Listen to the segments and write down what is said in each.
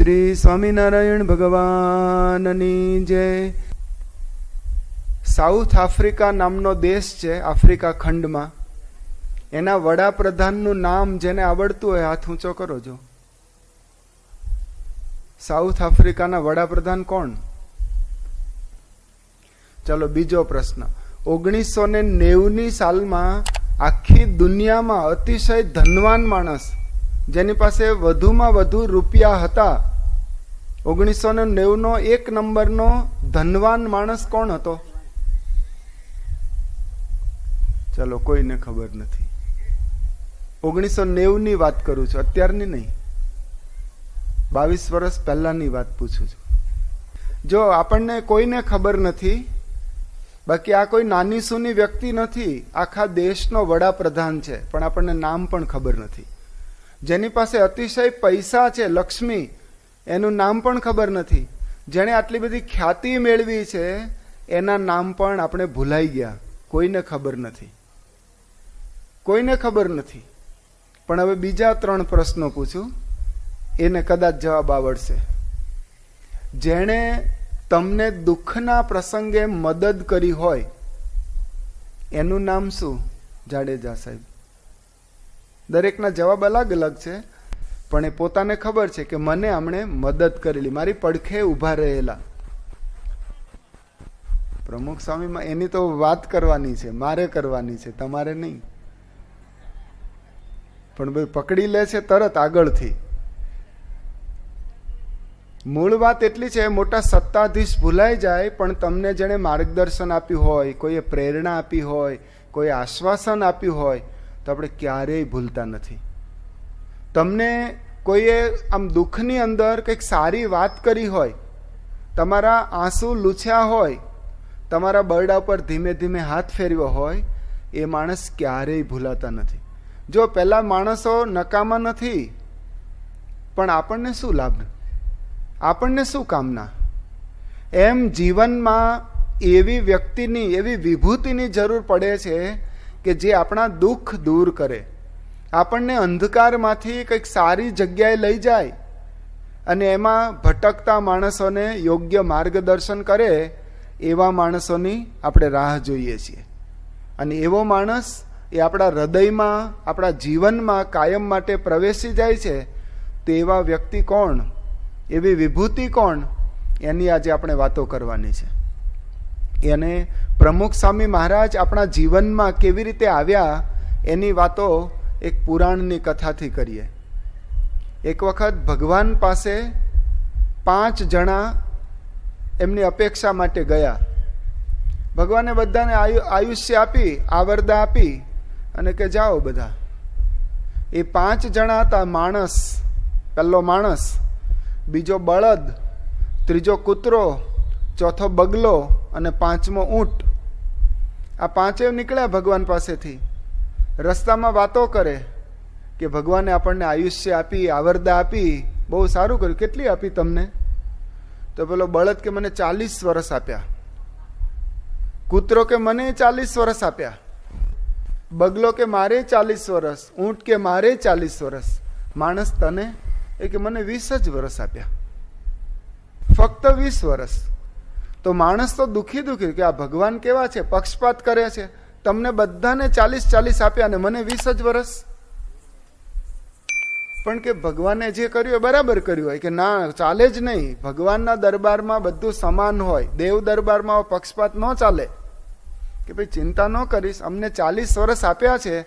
શ્રી સ્વામિનારાયણ ભગવાનની જય. South Africa નામનો દેશ છે, આફ્રિકા ખંડમાં. એના વડાપ્રધાનનું નામ જેને આવડતું હોય હાથ ઊંચો કરો જો. સાઉથ આફ્રિકાના વડાપ્રધાન કોણ? ચલો બીજો પ્રશ્ન. ઓગણીસો ને નેવની સાલમાં આખી દુનિયામાં અતિશય ધનવાન માણસ, જેની પાસે વધુમાં વધુ રૂપિયા હતા ઓગણીસો ને નેવનો એક નંબરનો ધનવાન માણસ કોણ હતો? ચલો, કોઈને ખબર નથી. ઓગણીસો નેવની વાત કરું છું, અત્યારની નહીં. બાવીસ વર્ષ પહેલાંની વાત પૂછું છું. જો આપણને કોઈને ખબર નથી, બાકી આ કોઈ નાની સૂની વ્યક્તિ નથી, આખા દેશનો વડાપ્રધાન છે, પણ આપણને નામ પણ ખબર નથી. જેની પાસે અતિશય પૈસા છે, લક્ષ્મી એનું નામ પણ ખબર નથી. જેણે આટલી બધી ખ્યાતિ મેળવી છે, એના નામ પણ આપણે ભૂલાઈ ગયા. કોઈને ખબર નથી. કોઈને ખબર નથી. પણ હવે બીજા ત્રણ પ્રશ્નો પૂછું. એને કદાચ જવાબ આવડશે. જેણે તમને દુઃખના પ્રસંગે મદદ કરી હોય, એનું નામ શું? જાડેજા સાહેબ. દરેકના જવાબ અલગ અલગ છે. પણ એ પોતાને ખબર છે કે મને હમણે મદદ કરેલી. મારી પડખે ઊભા રહેલા. પ્રમુખ સ્વામીમાં એની તો વાત કરવાની છે, મારે કરવાની છે, તમારે નહીં. પણ ભાઈ પકડી લે છે તરત આગળથી. મૂળ વાત એટલી છે, મોટા સત્તાધીશ ભૂલાઈ જાય, પણ તમને જેણે માર્ગદર્શન આપ્યું હોય, કોઈએ પ્રેરણા આપી હોય, કોઈ આશ્વાસન આપ્યું હોય, તો આપણે ક્યારેય ભૂલતા નથી. તમને કોઈએ આમ દુઃખની અંદર કંઈક સારી વાત કરી હોય, તમારા આંસુ લૂછ્યા હોય, તમારા બરડા પર ધીમે ધીમે હાથ ફેરવ્યો હોય, એ માણસ ક્યારેય ભૂલાતા નથી. જો પહેલાં માણસો નકામા નથી, પણ આપણને શું લાભ? આપણને શું કામના? એમ જીવનમાં એવી વ્યક્તિની, એવી વિભૂતિની જરૂર પડે છે કે જે આપણા દુઃખ દૂર કરે. આપણને અંધકારમાંથી કંઈક સારી જગ્યાએ લઈ જાય અને એમાં ભટકતા માણસોને યોગ્ય માર્ગદર્શન કરે, એવા માણસોની આપણે રાહ જોઈએ છીએ. અને એવો માણસ એ આપણા હૃદયમાં, આપણા જીવનમાં કાયમ માટે પ્રવેશી જાય છે, તો એવા વ્યક્તિ કોણ? એવી વિભૂતિ કોણ? એની આજે આપણે વાતો કરવાની છે. એને પ્રમુખ સ્વામી મહારાજ આપણા જીવનમાં કેવી રીતે આવ્યા, એની વાતો એક પુરાણની કથાથી કરીએ. એક વખત ભગવાન પાસે પાંચ જણા એમની અપેક્ષા માટે ગયા. ભગવાને બધાને આયુ, આયુષ્ય આપી, આવરદા આપી અને કે જાઓ બધા. એ પાંચ જણા હતા માણસ, પહેલો માણસ. બીજો બળદ, ત્રીજો કૂતરો, ચોથો બગલો અને પાંચમો ઊંટ. આ પાંચે નીકળ્યા ભગવાન પાસેથી. રસ્તામાં વાતો કરે કે ભગવાને આપણને આયુષ્ય આપી, આવરદા આપી, બહુ સારું કર્યું. કેટલી આપી તમને? તો પેલો બળદ કે મને ચાલીસ વર્ષ આપ્યા. કૂતરો કે મને ચાલીસ વર્ષ આપ્યા. બગલો કે મારે ચાલીસ વર્ષ ઊંટ કે મારે ચાલીસ વર્ષ માણસ તને એ કે મને વીસ જ વર્ષ આપ્યા. ફક્ત વીસ વર્ષ તો માણસ તો દુઃખી દુઃખી કે આ ભગવાન કેવા છે? પક્ષપાત કરે છે. તમને બધાને ચાલીસ ચાલીસ આપ્યા અને મને વીસ જ વર્ષ પણ કે ભગવાને જે કર્યું એ બરાબર કર્યું હોય કે ના, ચાલે જ નહીં. ભગવાનના દરબારમાં બધું સમાન હોય. દેવ દરબારમાં પક્ષપાત ન ચાલે. કે ભાઈ ચિંતા ન કરીશ, અમને ચાલીસ વર્ષ આપ્યા છે,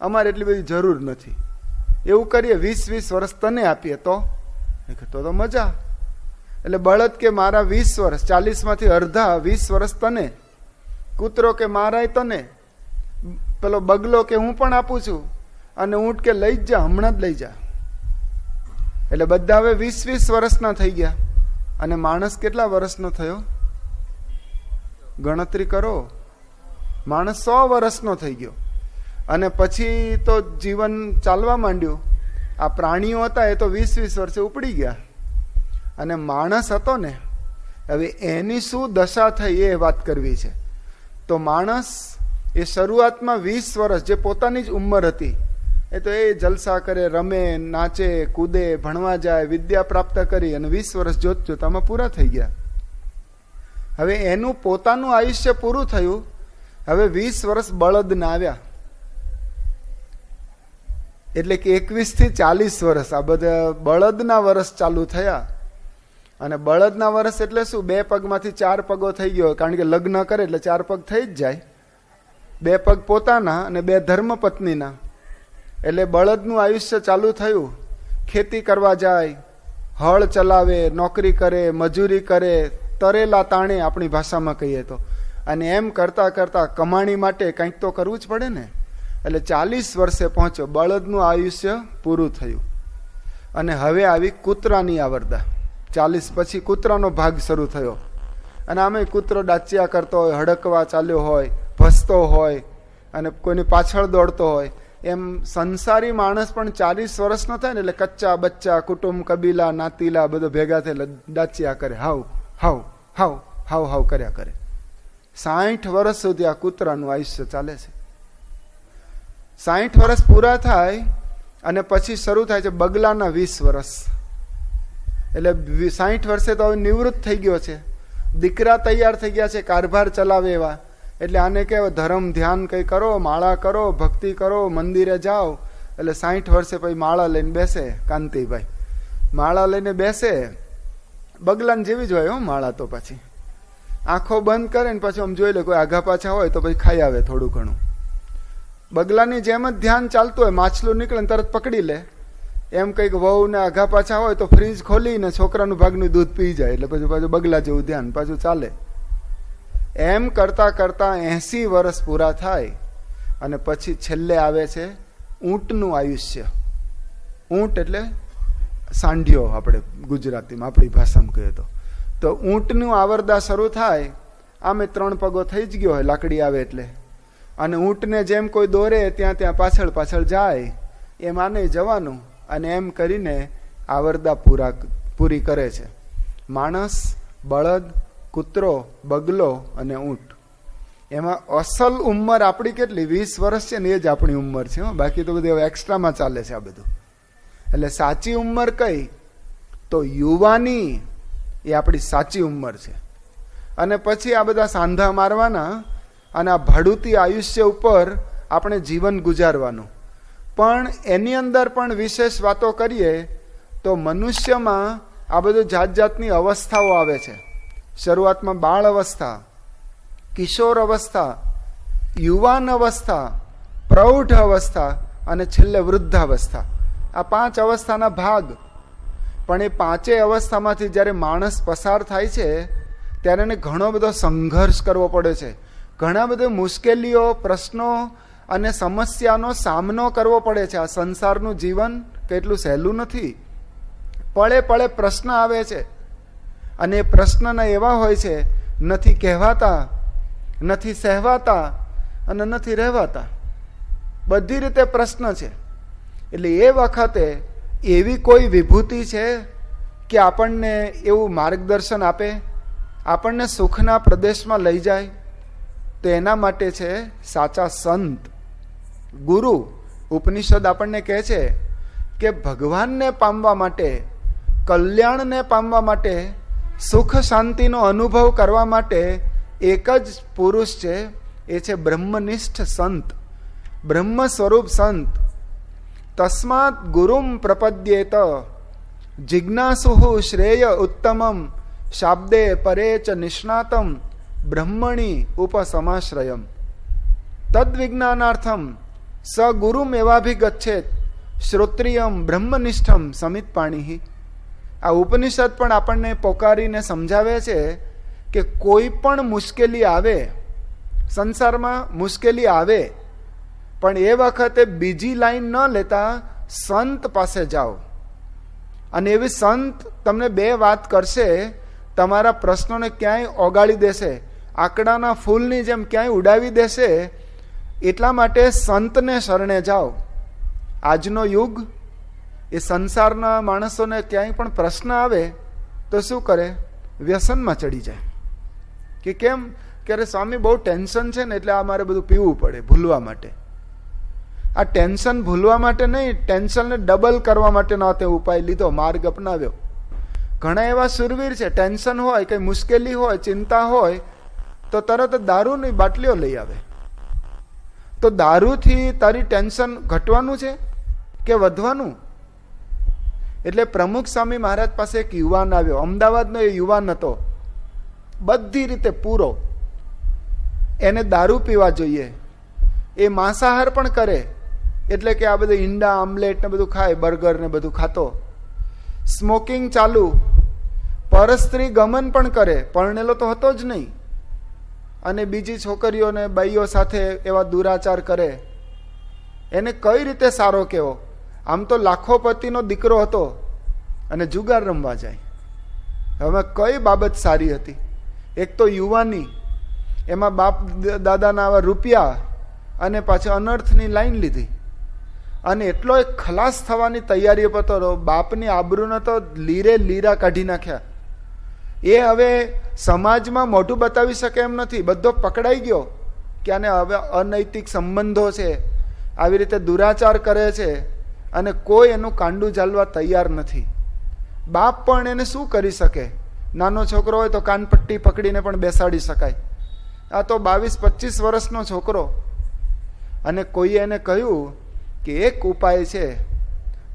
અમારે એટલી બધી જરૂર નથી. એવું કરીએ, વીસ વીસ વર્ષ તને આપીએ તો? તો તો મજા. એટલે બળદ કે મારા વીસ વર્ષ ચાલીસમાંથી અડધા વીસ વર્ષ તને. કૂતરો કે મારાય તને. પેલો બગલો કે હું પણ આપું છું અને ઊંટ કે લઈ જ જા, હમણાં જ લઈ જા. એટલે બધા હવે વીસ વીસ વર્ષના થઈ ગયા. અને માણસ કેટલા વર્ષનો થયો? ગણતરી કરો. માણસ સો વર્ષનો થઈ ગયો. અને પછી તો જીવન ચાલવા માંડ્યું. આ પ્રાણીઓ હતા એ તો વીસ વીસ વર્ષે ઉપડી ગયા. અને માણસ હતો ને, હવે એની શું દશા થઈ એ વાત કરવી છે. તો માણસ એ શરૂઆતમાં વીસ વર્ષ જે પોતાની જ ઉંમર હતી, એ તો એ જલસા કરે, રમે, નાચે, કૂદે, ભણવા જાય, વિદ્યા પ્રાપ્ત કરી અને વીસ વર્ષ જોત જોતામાં પૂરા થઈ ગયા. હવે એનું પોતાનું આયુષ્ય પૂરું થયું, હવે વીસ વર્ષ બળદના આવ્યા. એટલે કે એકવીસથી ચાલીસ વર્ષ, આ બધા બળદના વર્ષ ચાલુ થયા. અને બળદના વર્ષ એટલે શું? બે પગમાંથી ચાર પગો થઈ ગયો, કારણ કે લગ્ન કરે એટલે ચાર પગ થઈ જ જાય. બે પગ પોતાના અને બે ધર્મપત્નીના. એટલે બળદનું આયુષ્ય ચાલુ થયું. ખેતી કરવા જાય, હળ ચલાવે, નોકરી કરે, મજૂરી કરે, તરેલા તાણે આપણી ભાષામાં કહીએ તો. અને એમ કરતાં કરતાં કમાણી માટે કંઈક તો કરવું જ પડે ને. એટલે ચાલીસ વર્ષે પહોંચ્યો, બળદનું આયુષ્ય પૂરું થયું. અને હવે આવી કૂતરાની આવરદા ચાલીસ પછી કૂતરાનો ભાગ શરૂ થયો. અને આમે કૂતરો ડાચિયા કરતો હોય, હડકવા ચાલ્યો હોય ભસતો હોય અને કોઈની પાછળ દોડતો હોય, એમ સંસારી માણસ પણ ચાલીસ વર્ષનો થાય ને એટલે કચ્ચા, બચ્ચા, કુટુંબ, કબીલા, નાતીલા બધો ભેગા થઈ દાચ્યા કરે, હાવ હાવ હાવ હાવ હાવ કર્યા કરે. સાઠ વર્ષ સુધી આ કૂતરાનું આયુષ્ય ચાલે છે. સાઠ વર્ષ પૂરા થાય અને પછી શરૂ થાય છે બગલાના વીસ વર્ષ. એટલે સાઠ વર્ષે તો હવે નિવૃત્ત થઈ ગયો છે. દીકરા તૈયાર થઈ ગયા છે, કારભાર ચલાવે એવા. એટલે આને કે ધર્મ ધ્યાન કંઈ કરો, માળા કરો, ભક્તિ કરો, મંદિરે જાઓ. એટલે સાઠ વર્ષે પછી માળા લઈને બેસે કાંતિભાઈ. માળા લઈને બેસે, બગલાને જેવી જ હોય હો માળા તો પછી. આંખો બંધ કરે ને પછી આમ જોઈ લે કોઈ આઘા પાછા હોય તો પછી ખાઈ આવે થોડું ઘણું. બગલાની જેમ જ ધ્યાન ચાલતું હોય, માછલું નીકળે તરત પકડી લે. એમ કંઈક વહુને આઘા પાછા હોય તો ફ્રીજ ખોલીને છોકરાનું ભાગનું દૂધ પી જાય. એટલે પછી પાછું બગલા જેવું ધ્યાન પાછું ચાલે. એમ કરતા કરતા એસી વર્ષ પૂરા થાય અને પછી છેલ્લે આવે છે ઊંટનું આયુષ્ય. ઊંટ એટલે સાંઢિયો આપણે ગુજરાતીમાં, આપણી ભાષામાં કહીએ તો. તો ઊંટનું આવરદા શરૂ થાય, આમે ત્રણ પગો થઈ જ ગયો હોય, લાકડી આવે એટલે. અને ઊંટને જેમ કોઈ દોરે, ત્યાં ત્યાં પાછળ પાછળ જાય, એમ આને જવાનું અને એમ કરીને આવરદા પૂરા, પૂરી કરે છે. માણસ, બળદ કૂતરો, બગલો અને ઊંટ. એમાં અસલ ઉંમર આપણી કેટલી? વીસ વર્ષ છે ને એ જ આપણી ઉંમર છે બાકી તો બધી એક્સ્ટ્રામાં ચાલે છે આ બધું. એટલે સાચી ઉંમર કઈ? તો યુવાની એ આપણી સાચી ઉંમર છે. અને પછી આ બધા સાંધા મારવાના અને આ ભાડુતી આયુષ્ય ઉપર આપણે જીવન ગુજારવાનું. પણ એની અંદર પણ વિશેષ વાતો કરીએ તો મનુષ્યમાં આ બધું જાત જાતની અવસ્થાઓ આવે છે. શરૂઆતમાં બાળ અવસ્થા, કિશોર અવસ્થા, યુવાન અવસ્થા, પ્રૌઢ અવસ્થા અને છેલ્લે વૃદ્ધાવસ્થા આ પાંચ અવસ્થાના ભાગ. પણ એ પાંચેય અવસ્થામાંથી જ્યારે માણસ પસાર થાય છે, ત્યારે એને ઘણો બધો સંઘર્ષ કરવો પડે છે. ઘણા બધા મુશ્કેલીઓ, પ્રશ્નો અને સમસ્યાનો સામનો કરવો પડે છે. આ સંસારનું જીવન કેટલું સહેલું નથી. પળે પળે પ્રશ્ન આવે છે. અને પ્રશ્નના એવા હોય છે, નથી કહેવાતા, નથી સહેવાતા અને નથી રહેવાતા. બધી રીતે પ્રશ્ન છે. એટલે એ વખતે એવી કોઈ વિભૂતિ છે કે આપણને એવું માર્ગદર્શન આપે, આપણને સુખના પ્રદેશમાં લઈ જાય? તો એના માટે છે સાચા સંત. ગુરુ ઉપનિષદ આપણને કહે છે કે ભગવાનને પામવા માટે, કલ્યાણને પામવા માટે સુખ શાંતિનો અનુભવ કરવા માટે એક જ પુરુષ છે, એ છે બ્રહ્મનિષ્ઠ સંત. બ્રહ્મ સ્વરૂપ સંત. તસ્માત ગુરુમ પ્રપદ્યેત. જિજ્ઞાસુ શ્રેય ઉત્તમમ. શાબ્દે પરે ચ નિષ્ણાતમ. બ્રહ્મણી ઉપસમાશ્રયમ. તદ્વિજ્ઞાનાર્થમ. સ ગુરુમ એવાભિગચ્છેત શ્રોત્રિયમ બ્રહ્મનિષ્ઠમ સમિત પાણી આ ઉપનિષદ પણ આપણને પોકારીને સમજાવે છે કે કોઈ પણ મુશ્કેલી આવે, સંસારમાં મુશ્કેલી આવે, પણ એ વખતે બીજી લાઈન ન લેતા સંત પાસે જાઓ. અને એવી સંત તમને બે વાત કરશે, તમારા પ્રશ્નોને ક્યાંય ઓગાળી દેશે, આંકડાના ફૂલની જેમ ક્યાંય ઉડાવી દેશે, એટલા માટે સંતને શરણે જાઓ. આજનો યુગ એ સંસારના માણસોને ક્યાંય પણ પ્રશ્ન આવે, તો શું કરે? વ્યસનમાં ચડી જાય. કે કેમ? ક્યારે સ્વામી બહુ ટેન્શન છે ને એટલે આ મારે બધું પીવું પડે ભૂલવા માટે. આ ટેન્શન ભૂલવા માટે નહીં, ટેન્શનને ડબલ કરવા માટેનો તે ઉપાય લીધો, માર્ગ અપનાવ્યો. ઘણા એવા સુરવીર છે, ટેન્શન હોય, કંઈ મુશ્કેલી હોય, ચિંતા હોય, તો તરત દારૂની બાટલીઓ લઈ આવે. તો દારૂથી તારી ટેન્શન ઘટવાનું છે કે વધવાનું? એટલે પ્રમુખ સ્વામી મહારાજ પાસે એક યુવાન આવ્યો. અમદાવાદનો એ યુવાન હતો. બધી રીતે પૂરો. એને દારૂ પીવા જોઈએ. એ માંસાહાર પણ કરે. એટલે કે આ બધું ઈંડા, આમલેટ ને બધું ખાય, બર્ગર ને બધું ખાતો. સ્મોકિંગ ચાલુ. પરસ્ત્રી ગમન પણ કરે. પરણેલો તો હતો જ નહીં. અને બીજી છોકરીઓને, બાઈઓ સાથે એવા દુરાચાર કરે. એને કઈ રીતે સારો કેવો? આમ તો લાખોપતિનો દીકરો હતો અને જુગાર રમવા જાય. હવે કઈ બાબત સારી હતી? એક તો યુવાની, એમાં બાપ દાદાના આવા રૂપિયા અને પાછા અનર્થની લાઈન લીધી. અને એટલો એક ખલાસ થવાની તૈયારી પર તો બાપની આબરૂને તો લીરે લીરા કાઢી નાખ્યા. એ હવે સમાજમાં મોઢું બતાવી શકે એમ નથી. બધો પકડાઈ ગયો કે આને હવે અનૈતિક સંબંધો છે, આવી રીતે દુરાચાર કરે છે. અને કોઈ એનું કાંડું ચાલવા તૈયાર નથી. બાપ પણ એને શું કરી શકે? નાનો છોકરો હોય તો કાનપટ્ટી પકડીને પણ બેસાડી શકાય. આ તો બાવીસ પચીસ વર્ષનો છોકરો. અને કોઈએ એને કહ્યું કે એક ઉપાય છે,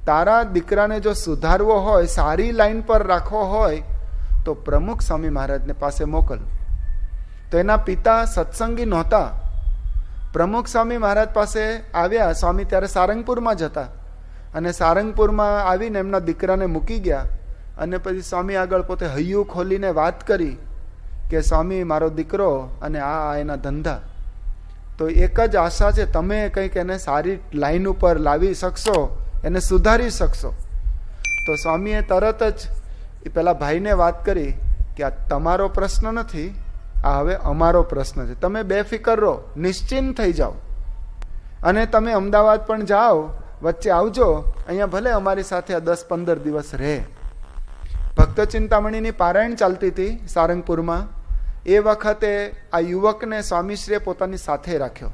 તારા દીકરાને જો સુધારવો હોય, સારી લાઈન પર રાખવો હોય, તો પ્રમુખ સ્વામી મહારાજને પાસે મોકલ. તો એના પિતા સત્સંગી નહોતા. પ્રમુખ સ્વામી મહારાજ પાસે આવ્યા, સ્વામી ત્યારે સારંગપુરમાં જતા અને સારંગપુરમાં આવીને એમના દીકરાને મૂકી ગયા અને પછી સ્વામી આગળ પોતે હૈયું ખોલીને વાત કરી કે, સ્વામી, મારો દીકરો અને આ એના ધંધા. તો એક જ આશા છે, તમે કંઈક એને સારી લાઈન ઉપર લાવી શકશો, એને સુધારી શકશો. તો સ્વામીએ તરત જ એ પેલા ભાઈને વાત કરી કે, આ તમારો પ્રશ્ન નથી, આ હવે અમારો પ્રશ્ન છે. તમે બેફિકર રહો, નિશ્ચિંત થઈ જાઓ. અને તમે અમદાવાદ પણ જાઓ વચ્ચે આવજો, અહીંયા ભલે અમારી સાથે આ દસ પંદર દિવસ રહે. ભક્ત ચિંતામણીની પારાયણ ચાલતી હતી સારંગપુરમાં. એ વખતે આ યુવકને સ્વામીશ્રીએ પોતાની સાથે રાખ્યો.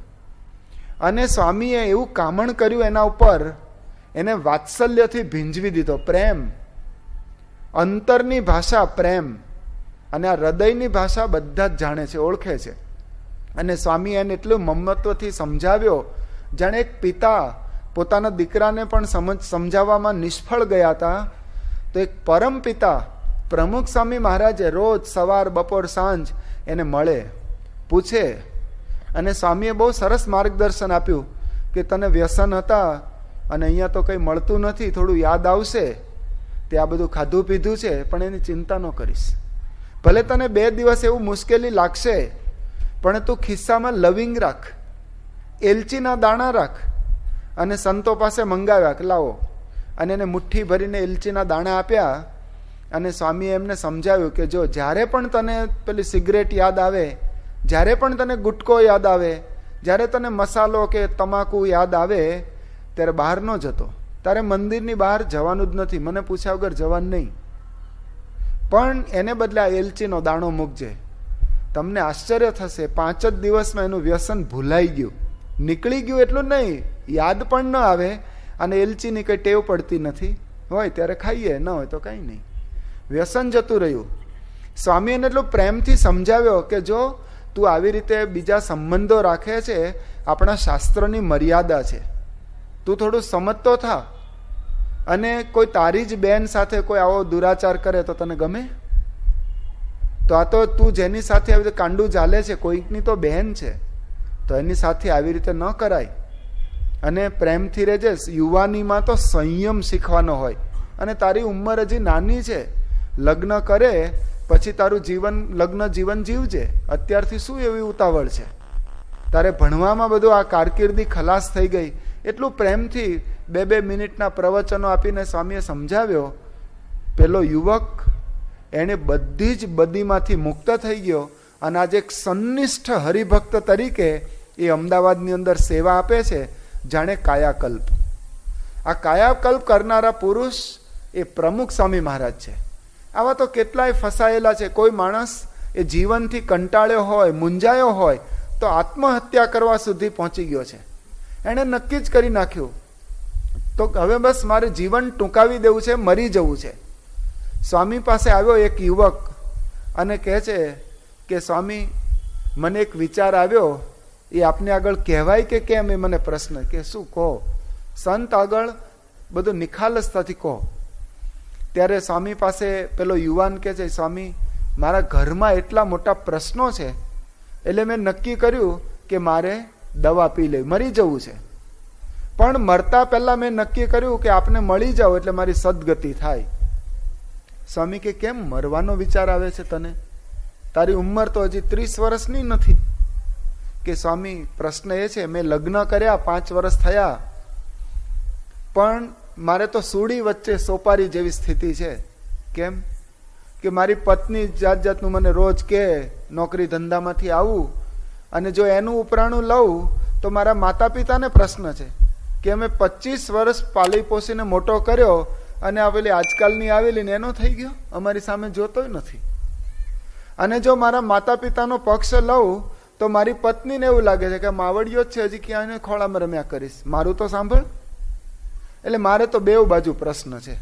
અને સ્વામીએ એવું કામણ કર્યું એના ઉપર, એને વાત્સલ્યથી ભીંજવી દીધો, પ્રેમ. અંતરની ભાષા પ્રેમ. અને આ હૃદયની ભાષા બધા જ જાણે છે, ઓળખે છે. અને સ્વામી એને એટલું મમત્વથી સમજાવ્યો, જાણે એક પિતા પોતાના દીકરાને પણ સમજ સમજાવવામાં નિષ્ફળ ગયા હતા, તો એક પરમ પિતા પ્રમુખ સ્વામી મહારાજે રોજ સવાર, બપોર, સાંજ એને મળે, પૂછે. અને સ્વામીએ બહુ સરસ માર્ગદર્શન આપ્યું કે તને વ્યસન હતા અને અહીંયા તો કંઈ મળતું નથી, થોડું યાદ આવશે. તે આ બધું ખાધું પીધું છે, પણ એની ચિંતા ન કરીશ. ભલે તને બે દિવસ એવું મુશ્કેલી લાગશે, પણ તું ખિસ્સામાં લવિંગ રાખ, એલચીના દાણા રાખ અને સંતો પાસે મંગાવ્યા કે લાવો. અને એને મુઠ્ઠી ભરીને એલચીના દાણા આપ્યા અને સ્વામીએ એમને સમજાવ્યું કે જો જ્યારે પણ તને પેલી સિગરેટ યાદ આવે, જ્યારે પણ તને ગુટકો યાદ આવે, જ્યારે તને મસાલો કે તમાકુ યાદ આવે, ત્યારે બહાર ન જતો. તારે મંદિરની બહાર જવાનું જ નથી. મને પૂછ્યા વગર જવાનું નહીં. પણ એને બદલે આ એલચીનો દાણો મૂકજે. તમને આશ્ચર્ય થશે. પાંચ જ દિવસમાં એનું વ્યસન ભૂલાઈ ગયું. નીકળી ગયું એટલું નહીં. યાદ પણ ન આવે અને એલચીની કંઈ ટેવ પડતી નથી. હોય ત્યારે ખાઈએ, ન હોય તો કાંઈ નહીં. વ્યસન જતું રહ્યું. સ્વામી એને એટલું પ્રેમથી સમજાવ્યો કે જો તું આવી રીતે બીજા સંબંધો રાખે છે, આપણા શાસ્ત્રોની મર્યાદા છે. તું થોડું સમજતો થા. અને કોઈ તારી જ બેન સાથે કોઈ આવો દુરાચાર કરે તો તને ગમે? તો આ તો તું જેની સાથે આવી રીતે કાંડું ચાલે છે, કોઈકની તો બહેન છે. તો એની સાથે આવી રીતે ન કરાય. અને પ્રેમથી રહેજે, યુવાનીમાં તો સંયમ શીખવાનો હોય. અને તારી ઉંમર હજી નાની છે. લગ્ન કરે, પછી તારું જીવન, લગ્ન જીવન જીવજે. અત્યારથી શું એવી ઉતાવળ છે? તારે ભણવામાં બધું આ કારકિર્દી ખલાસ થઈ ગઈ. એટલું પ્રેમથી બે બે મિનિટના પ્રવચનો આપીને સ્વામીએ સમજાવ્યો. પેલો યુવક એણે બધી જ બદીમાંથી મુક્ત થઈ ગયો અને આજે એક સંનિષ્ઠ હરિભક્ત તરીકે એ અમદાવાદની અંદર સેવા આપે છે. જાણે કાયાકલ્પ. આ કાયાકલ્પ કરનારા પુરુષ એ પ્રમુખ સ્વામી મહારાજ છે. આવા તો કેટલાય ફસાયેલા છે. કોઈ માણસ એ જીવનથી કંટાળ્યો હોય, મૂંઝાયો હોય, તો આત્મહત્યા કરવા સુધી પહોંચી ગયો છે. એણે નક્કી જ કરી નાખ્યું. તો હવે બસ મારે જીવન ટૂંકાવી દેવું છે, મરી જવું છે. સ્વામી પાસે આવ્યો એક યુવક અને કહે છે કે, સ્વામી, મને એક વિચાર આવ્યો એ આપને આગળ કહેવાય કે કેમ એ મને પ્રશ્ન કે શું કહો? સંત આગળ બધું નિખાલસતાથી કહો. ત્યારે સ્વામી પાસે પેલો યુવાન કે છે, સ્વામી, મારા ઘરમાં એટલા મોટા પ્રશ્નો છે, એટલે મેં નક્કી કર્યું કે મારે દવા પી લેવી મરી જવું છે. પણ મરતા પહેલાં મેં નક્કી કર્યું કે આપને મળી જાઓ એટલે મારી સદગતિ થાય. સ્વામી કે, કેમ મરવાનો વિચાર આવે છે તને? તારી ઉંમર તો હજી ત્રીસ વર્ષની નથી. કે સ્વામી, પ્રશ્ન એ છે, મેં લગ્ન કર્યા, પાંચ વર્ષ થયા. પણ મારે તો સૂડી વચ્ચે સોપારી જેવી સ્થિતિ છે. કેમ? કે મારી પત્ની જાત જાતનું મને રોજ કે, નોકરી ધંધામાંથી આવું. અને જો એનું ઉપરાણું લઉં, તો મારા માતા પિતાને પ્રશ્ન છે કે અમે પચીસ વર્ષ પાલી પોસીને મોટો કર્યો અને આવેલી આજકાલની આવેલી ને એનો થઈ ગયો? અમારી સામે જોતોય નથી. અને જો મારા માતા પિતાનો પક્ષ લઉં તો મારી પત્નીને એવું લાગે છે કે માવડીઓ જ છે, હજી ક્યાંય ખોળામાં રમ્યા કરીશ. મારું તો સાંભળ. એટલે મારે તો બેવ બાજુ પ્રશ્ન છે.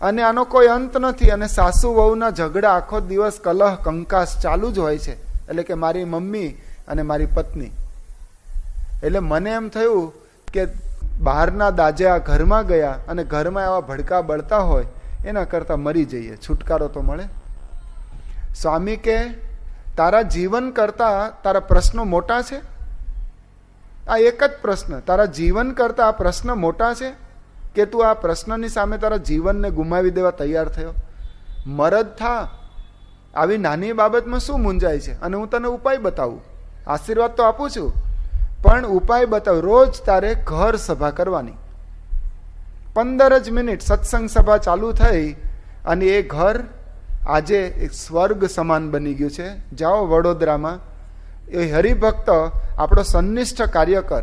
અને આનો કોઈ અંત નથી, અને સાસુ વહુના ઝઘડા આખો દિવસ કલહ, કંકાસ ચાલુ જ હોય છે. એટલે કે મારી મમ્મી અને મારી પત્ની. એટલે મને એમ થયું કે બહારના દાજે આ ઘરમાં ગયા અને ઘરમાં એવા ભડકા બળતા હોય, એના કરતાં મરી જઈએ. છુટકારો તો મળે. સ્વામી કે તારા જીવન કરતા તારા પ્રશ્નો મોટા છે? આ એક જ પ્રશ્ન. તારા જીવન કરતા આ પ્રશ્ન મોટા છે કે તું આ પ્રશ્નની સામે તારા જીવનને ગુમાવી દેવા તૈયાર થયો? મરદ થા. આવી નાની બાબતમાં શું મૂંઝાય છે? અને હું તને ઉપાય બતાવું. આશીર્વાદ તો આપું છું. પણ ઉપાય બતાવ. રોજ તારે ઘર સભા કરવાની. પંદર જ મિનિટ સત્સંગ સભા ચાલુ થઈ અને એ ઘર આજે એક સ્વર્ગ સમાન બની ગયું છે. જાઓ વડોદરામાં. એ હરિભક્ત આપણો સન્નિષ્ઠ કાર્યકર.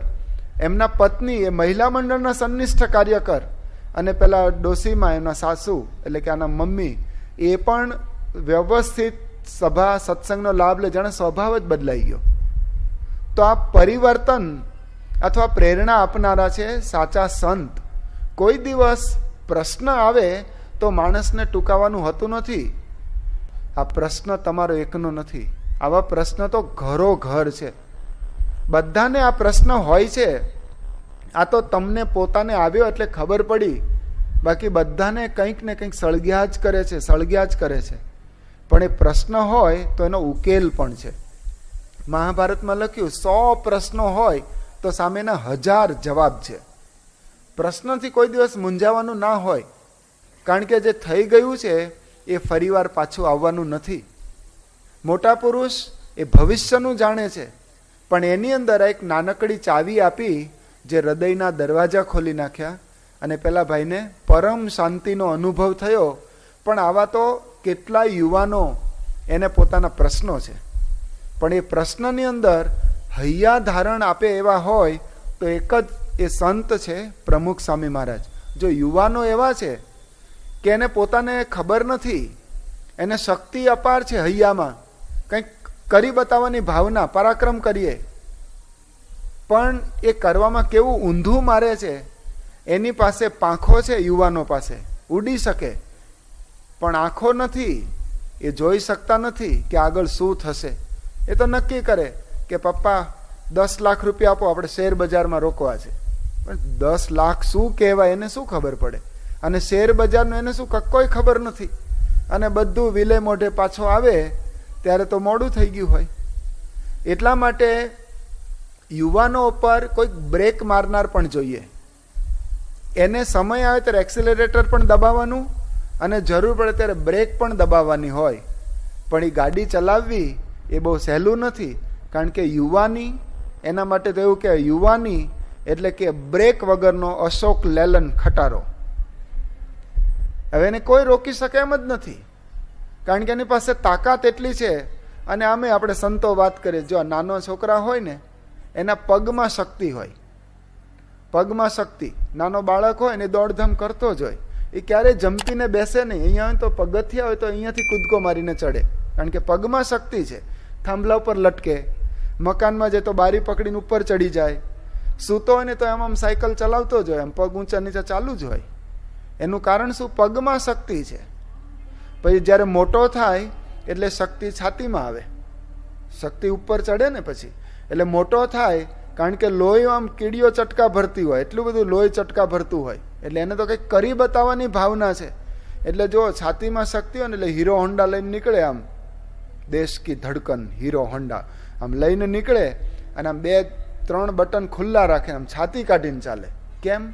એમના પત્ની એ મહિલા મંડળના સન્નિષ્ઠ કાર્યકર. અને પેલા ડોસીમાં એમના સાસુ, એટલે કે આના મમ્મી, એ પણ વ્યવસ્થિત સભા, સત્સંગનો લાભ લે, જાણે સ્વભાવ જ બદલાઈ ગયો. તો આ પરિવર્તન અથવા પ્રેરણા આપનારા છે સાચા સંત. કોઈ દિવસ પ્રશ્ન આવે તો માણસને ટૂંકાવાનું હોતું નથી. આ પ્રશ્ન તમારો એકનો નથી. આવા પ્રશ્ન તો ઘરો ઘર છે. બધાને આ પ્રશ્ન હોય છે. આ તો તમને પોતાને આવ્યો એટલે ખબર પડી. બાકી બધાને કંઈક ને કંઈક સળગ્યા જ કરે છે, સળગ્યા જ કરે છે. પણ એ પ્રશ્ન હોય તો એનો ઉકેલ પણ છે. મહાભારતમાં લખ્યું, સો પ્રશ્નો હોય તો સામેના હજાર જવાબ છે. પ્રશ્નથી કોઈ દિવસ મૂંઝાવાનું ના હોય. કારણ કે જે થઈ ગયું છે એ ફરીવાર પાછું આવવાનું નથી. મોટા પુરુષ એ ભવિષ્યનું જાણે છે, પણ એની અંદર એક નાનકડી ચાવી આપી, જે હૃદયના દરવાજા ખોલી નાખ્યા અને પેલા ભાઈને પરમ શાંતિનો અનુભવ થયો, પણ આવા તો કેટલાય યુવાનો એને પોતાના પ્રશ્નો છે. પણ એ પ્રશ્નની અંદર હૈયા ધારણ આપે એવા હોય, તો એક જ એ સંત છે પ્રમુખ સ્વામી મહારાજ. જો યુવાનો એવા છે કે એને પોતાને ખબર નથી. એને શક્તિ અપાર છે હૈયામાં. કંઈક કરી બતાવવાની ભાવના, પરાક્રમ કરીએ. પણ એ કરવામાં કેવું ઊંધું મારે છે? એની પાસે પાંખો છે યુવાનો પાસે. ઉડી શકે. પણ આંખો નથી. એ જોઈ શકતા નથી કે આગળ શું થશે. એ તો નક્કી કરે કે પપ્પા, દસ લાખ રૂપિયા આપો, આપણે શેર બજારમાં રોકવા છે. પણ દસ લાખ શું કહેવાય? એને શું ખબર પડે? અને શેર બજારનું એને શું કોઈ ખબર નથી. અને બધું વિલે મોઢે પાછો આવે, ત્યારે તો મોડું થઈ ગયું હોય. એટલા માટે યુવાનો ઉપર કોઈક બ્રેક મારનાર પણ જોઈએ. એને સમય આવે ત્યારે એક્સિલરેટર પણ દબાવવાનું અને જરૂર પડે ત્યારે બ્રેક પણ દબાવવાની હોય. પણ એ ગાડી ચલાવવી એ બહુ સહેલું નથી, કારણ કે યુવાની, એના માટે તો એવું કે યુવાની એટલે કે બ્રેક વગરનો અશોક લેલન ખટારો. હવે એને કોઈ રોકી શકે એમ જ નથી. કારણ કે એની પાસે તાકાત એટલી છે અને આમે આપણે સંતો વાત કરીએ, જો નાનો છોકરા હોય ને, એના પગમાં શક્તિ હોય. પગમાં શક્તિ. નાનો બાળક હોય ને દોડધામ કરતો જ હોય. એ ક્યારેય જમતીને બેસે નહીં. અહીંયા હોય તો પગથિયા હોય તો અહીંયાથી કૂદકો મારીને ચડે. કારણ કે પગમાં શક્તિ છે. થાંભલા ઉપર લટકે. મકાનમાં જાય તો બારી પકડીને ઉપર ચડી જાય. સૂતો હોય ને તો એમ આમ સાયકલ ચલાવતો જ હોય. એમ પગ ઊંચા નીચે ચાલુ જ હોય. એનું કારણ શું? પગમાં શક્તિ છે. પછી જ્યારે મોટો થાય, એટલે શક્તિ છાતીમાં આવે. શક્તિ ઉપર ચડે ને પછી. એટલે મોટો થાય, કારણ કે લોહી આમ કીડીઓ ચટકા ભરતી હોય. એટલું બધું લોહી ચટકા ભરતું હોય. એટલે એને તો કંઈક કરી બતાવવાની ભાવના છે. એટલે જો છાતીમાં શક્તિ હોય ને, એટલે હીરો હોન્ડા લઈને નીકળે આમ. દેશ કી ધડકન, હીરો હોન્ડા. આમ લઈને નીકળે અને આમ બે, ત્રણ બટન ખુલ્લા રાખે, આમ છાતી કાઢીને ચાલે. કેમ?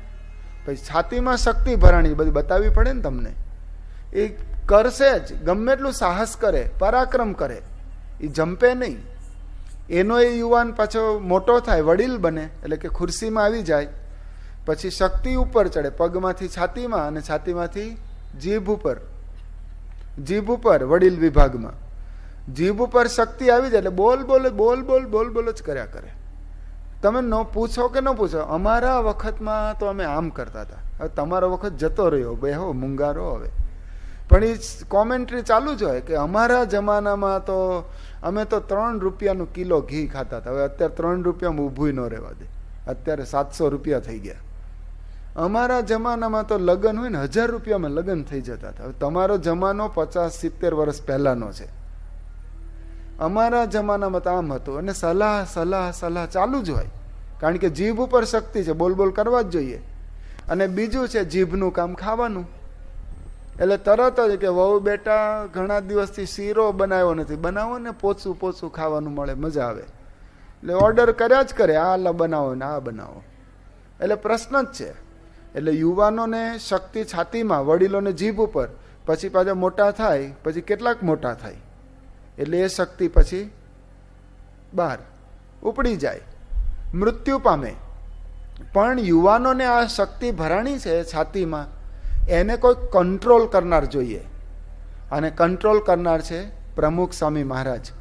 પછી છાતીમાં શક્તિ ભરાણી બધી બતાવવી પડે ને તમને. એ કરશે જ. ગમે એટલું સાહસ કરે, પરાક્રમ કરે, એ જંપે નહીં. એનો એ યુવાન પાછો મોટો થાય, વડીલ બને, એટલે કે ખુરશીમાં આવી જાય, પછી શક્તિ ઉપર ચડે, પગમાંથી છાતીમાં અને છાતીમાંથી જીભ ઉપર. જીભ ઉપર, વડીલ વિભાગમાં. જીભ ઉપર શક્તિ આવી જાય, એટલે બોલ બોલ બોલ બોલ બોલ બોલ જ કર્યા કરે. તમે ન પૂછો કે ન પૂછો, અમારા વખતમાં તો અમે આમ કરતા હતા. હવે તમારો વખત જતો રહ્યો, બે હો, મુંગારો હવે. પણ એ કોમેન્ટ્રી ચાલુ જ હોય કે અમારા જમાનામાં તો અમે તો ત્રણ રૂપિયાનું કિલો ઘી ખાતા હતા. હવે અત્યારે ત્રણ રૂપિયામાં ઊભું ન રહેવા દે. અત્યારે સાતસો રૂપિયા થઈ ગયા. અમારા જમાનામાં તો લગ્ન હોય ને, હજાર રૂપિયામાં લગ્ન થઈ જતા હતા. હવે તમારો જમાનો પચાસ સિત્તેર વર્ષ પહેલાંનો છે. અમારા જમાનામાં તો આમ હતું અને સલાહ સલાહ સલાહ ચાલુ જ હોય. કારણ કે જીભ ઉપર શક્તિ છે, બોલ બોલ કરવા જ જોઈએ. અને બીજું છે, જીભનું કામ ખાવાનું. એટલે તરત જ કે વહુ બેટા, ઘણા દિવસથી શીરો બનાવ્યો નથી. બનાવો ને પોચું પોચું ખાવાનું મળે, મજા આવે. એટલે ઓર્ડર કર્યા જ કરે, આ લ, બનાવો ને આ બનાવો. એટલે પ્રશ્ન જ છે. એટલે યુવાનોને શક્તિ છાતીમાં, વડીલોને જીભ ઉપર. પછી પાછા મોટા થાય, પછી કેટલાક મોટા થાય. એટલે એ શક્તિ પછી બહાર ઉપડી જાય. મૃત્યુ પામે. પણ યુવાનોને આ શક્તિ ભરાણી છે છાતીમાં. એને કોઈ કંટ્રોલ કરનાર જોઈએ. અને કંટ્રોલ કરનાર છે પ્રમુખ સ્વામી મહારાજ.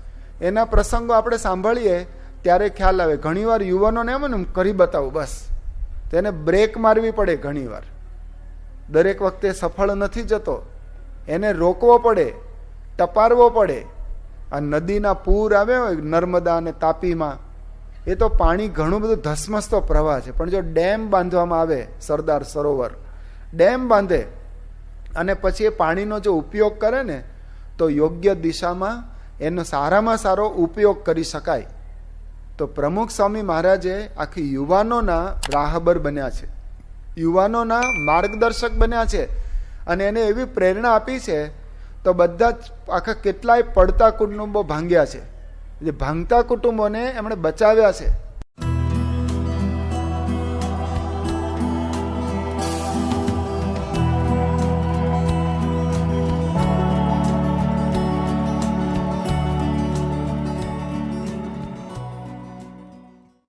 એના પ્રસંગો આપણે સાંભળીએ ત્યારે ખ્યાલ આવે. ઘણીવાર યુવાનોને એમ ને કરી બતાવું, બસ. તેને બ્રેક મારવી પડે ઘણીવાર. દરેક વખતે સફળ નથી જતો. એને રોકવો પડે, ટપારવો પડે. આ નદીના પૂર આવે હોય નર્મદા અને તાપીમાં, એ તો પાણી ઘણું બધું ધસમસતો પ્રવાહ છે. પણ જો ડેમ બાંધવામાં આવે, સરદાર સરોવર, ડેમ બાંધે, અને પછી એ પાણીનો જો ઉપયોગ કરે ને, તો યોગ્ય દિશામાં એનો સારામાં સારો ઉપયોગ કરી શકાય. તો પ્રમુખ સ્વામી મહારાજે આખી યુવાનોના રાહબર બન્યા છે. યુવાનોના માર્ગદર્શક બન્યા છે. અને એને એવી પ્રેરણા આપી છે તો બધા જ આખા કેટલાય પડતા કુટુંબો ભાંગ્યા છે. જે ભાંગતા કુટુંબોને એમણે બચાવ્યા છે.